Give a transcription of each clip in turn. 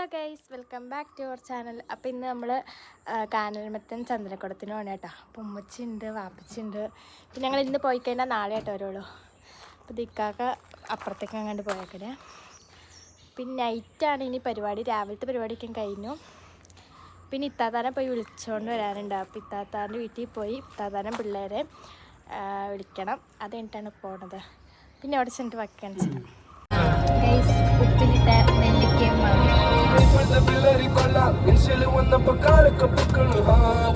Hello guys welcome back to our channel. അപ്പോൾ ഇന്ന് നമ്മൾ കാനൽമത്തൻ ചന്ദ്രക്കുടത്തിന് പോകണം കേട്ടോ അപ്പോൾ ഉമ്മച്ചിണ്ട് വാപ്പച്ചിണ്ട്. പിന്നെ ഞങ്ങൾ ഇന്ന് പോയി കഴിഞ്ഞാൽ നാളെ ആയിട്ട് വരുള്ളൂ. അപ്പോൾ ദിക്കാക്ക അപ്പുറത്തേക്ക് അങ്ങോട്ട് പോയേക്കണേ. പിന്നെ നൈറ്റാണ് ഇനി പരിപാടി. രാവിലത്തെ പരിപാടിയൊക്കെ കഴിഞ്ഞു. പിന്നെ ഇത്താത്താനെ പോയി വിളിച്ചുകൊണ്ട് വരാനുണ്ട്. അപ്പോൾ ഇത്താത്താന്റെ വീട്ടിൽ പോയി ഇത്താത്താനം പിള്ളേരെ വിളിക്കണം. അത് കഴിഞ്ഞിട്ടാണ് പോണത്. പിന്നെ അവിടെ ചെന്നിട്ട് വയ്ക്കാൻ ചെയ്യണം ഗൈസ് ഉപ്പിലിട്ട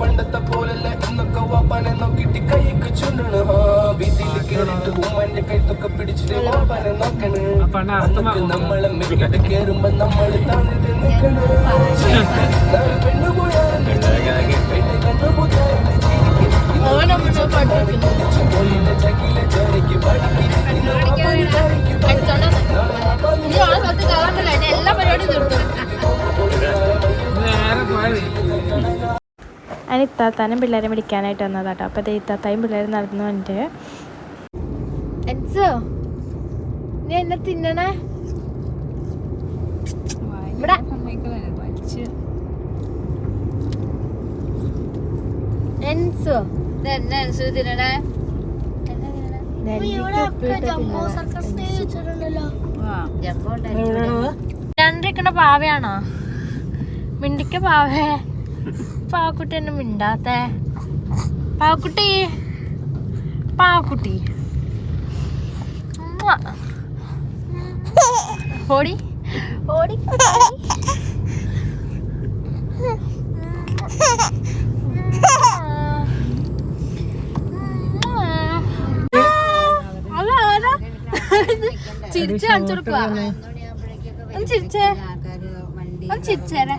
പണ്ടത്തെ പോലല്ല ഇന്നൊക്കെ വാപ്പാനെ നോക്കിട്ട് കൈയൊക്കെ ചുണ്ടണ്. വീട്ടിൽ കേറിട്ട് ഉമ്മന്റെ കൈത്തൊക്കെ പിടിച്ചിട്ട് വാപ്പാനെ നോക്കണ്. അന്നൊക്കെ നമ്മളെ മെക്കിട്ട് കേറുമ്പോ നമ്മൾ താന്നിട്ട് നിക്കണ്. നാല് പെണ്ണു പോയാലും പെണ്ണ് പോയാലും ചക്കിലെ ഇത്താത്താനും പിള്ളേരെ വിളിക്കാനായിട്ട് വന്നതാട്ടോ. അപ്പോൾ ദേ ഇത്താത്തായും പിള്ളേരും നടന്നു വന്നിട്ട് എൻസോ നീ എന്നെ തിന്നണേ? ഇവിടെ. എൻസോ രണ്ടിരിക്കണ പാവയാണോ? മിണ്ടിക്ക പാവേ. പാവക്കുട്ടി എന്നെ മിണ്ടാത്തേ പാവക്കുട്ടി പാവക്കുട്ടി. ഓടി ഓടി ചിരിച്ചു കാണിച്ചു കൊടുക്കുക ചിരിച്ചേ ചിരിച്ചേരെ.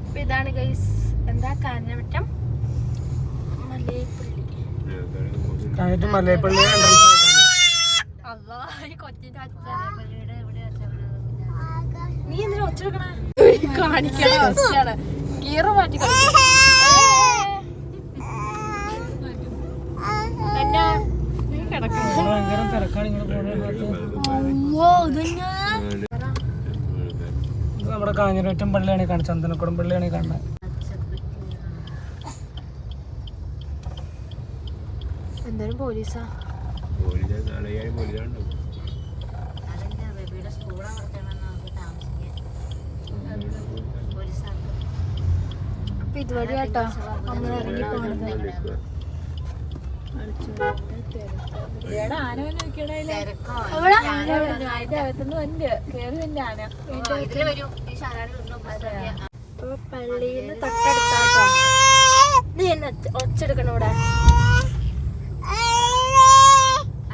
അപ്പൊ ഇതാണ് ഗൈസ് എന്താ കാഞ്ഞവട്ടം മലയപ്പള്ളി. മലയപ്പള്ളി നീ എന്തിനാ ഒച്ചെടുക്കണ കാണിക്കാണ് മാറ്റി ഇത് നമ്മുടെ കാഞ്ഞിരറ്റം പള്ളിയാണ് കാണുന്നത് ചന്ദനക്കുടം പള്ളിയാണ് കാണുന്നത്. എന്തായാലും പോലീസാ? ഇതുവഴി കേട്ടോ നമ്മൾ ഇറങ്ങി പോണത്. അപ്പൊ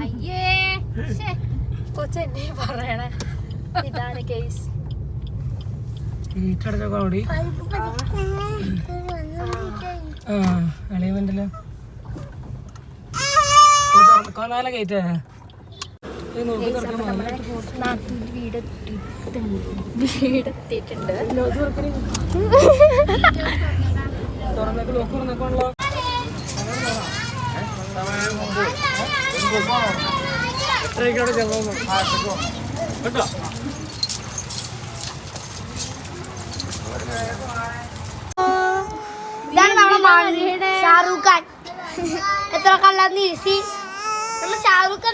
അയ്യേ കൊച്ചെന്നെ പറയണേ ഇതാണ് കേസ് അളിയവന്റെല്ലോ കൊന്നാല നാട്ടിൽ വീടെത്തിയിട്ടുണ്ട്. തുറന്നേക്ക് ലോക്ക് തുറന്നേക്കാണല്ലോ എത്രയ്ക്കവിടെ ചെന്നു കേട്ടോ? ഇതാണ് നമ്മുടെ മാളിക ഷാറൂഖ് ഖാൻ എത്ര കല്ലാന്ന് ഈസി ഷാറൂഖ്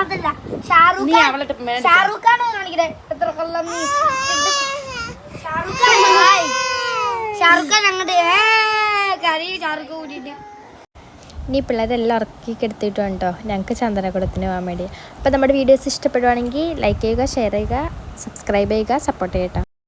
അതല്ല. ഷാറൂഖ് ഖാൻ ഷാറൂഖ് ഖാൻ കാണിക്കണേ? എത്ര കല്ലാന്ന് ഷാറൂഖ് ഖാൻ ഹായ്. ഷാറൂഖ് ഖാൻ അങ്ങോട്ട് ഏ കറി ഷാറൂഖ് കൂടിയിട്ട്. ഇനി പിള്ളേരെല്ലാം ഇറക്കി എടുത്തിട്ട് കേട്ടോ ഞങ്ങൾക്ക് ചന്ദനകുളത്തിന് പോകാൻ വേണ്ടി. അപ്പോൾ നമ്മുടെ വീഡിയോസ് ഇഷ്ടപ്പെടുവാണെങ്കിൽ ലൈക്ക് ചെയ്യുക ഷെയർ ചെയ്യുക സബ്സ്ക്രൈബ് ചെയ്യുക സപ്പോർട്ട് ചെയ്യട്ടോ.